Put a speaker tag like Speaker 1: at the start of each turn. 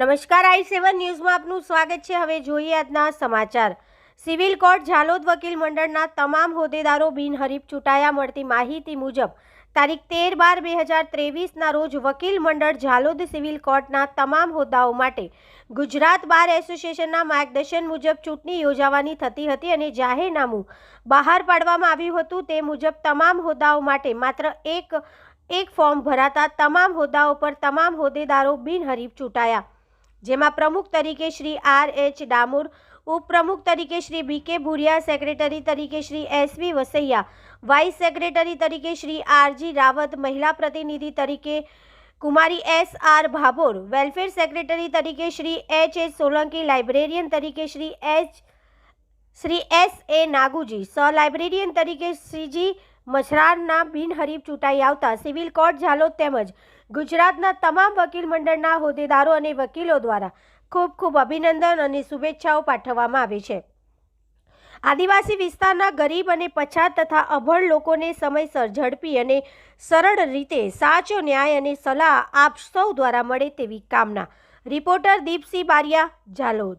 Speaker 1: નમસ્કાર, આઈ સેવન ન્યૂઝમાં આપનું સ્વાગત છે. હવે જોઈએ આજના સમાચાર. સિવિલ કોર્ટ ઝાલોદ વકીલ મંડળના તમામ હોદ્દેદારો બિનહરીફ ચૂંટાયા મળતી માહિતી મુજબ, તારીખ તેર બાર બે હજાર ત્રેવીસના રોજ વકીલ મંડળ ઝાલોદ સિવિલ કોર્ટના તમામ હોદ્દાઓ માટે ગુજરાત બાર એસોસિએશનના માર્ગદર્શન મુજબ ચૂંટણી યોજાવાની થતી હતી અને જાહેરનામું બહાર પાડવામાં આવ્યું હતું. તે મુજબ, તમામ હોદ્દાઓ માટે માત્ર એક એક ફોર્મ ભરાતા તમામ હોદ્દાઓ પર તમામ હોદ્દેદારો બિનહરીફ ચૂંટાયા. જેમાં પ્રમુખ તરીકે શ્રી આર એચ ડામોર, ઉપપ્રમુખ તરીકે શ્રી બી કે ભુરિયા, સેક્રેટરી તરીકે Shri S V Vasaiya, vice secretary તરીકે શ્રી આરજી રાવત, મહિલા પ્રતિનિધિ તરીકે Kumari S R Bhabhor, welfare secretary તરીકે Shri H S Solanki, librarian તરીકે Shri H Shri S A Naguji સહ લાઇબ્રેરિયન તરીકે શ્રીજી મછરારના બિનહરીફ ચૂંટાઈ આવતા સિવિલ કોર્ટ ઝાલોદ તેમજ ગુજરાતના તમામ વકીલ મંડળના હોદ્દેદારો અને વકીલો દ્વારા ખૂબ ખૂબ અભિનંદન અને શુભેચ્છાઓ પાઠવવામાં આવે છે. આદિવાસી વિસ્તારના ગરીબ અને પછાત તથા અભણ લોકોને સમયસર ઝડપી અને સરળ રીતે સાચો ન્યાય અને સલાહ આપ સૌ દ્વારા મળે તેવી કામના. રિપોર્ટર દીપસિંહ બારિયા, ઝાલોદ.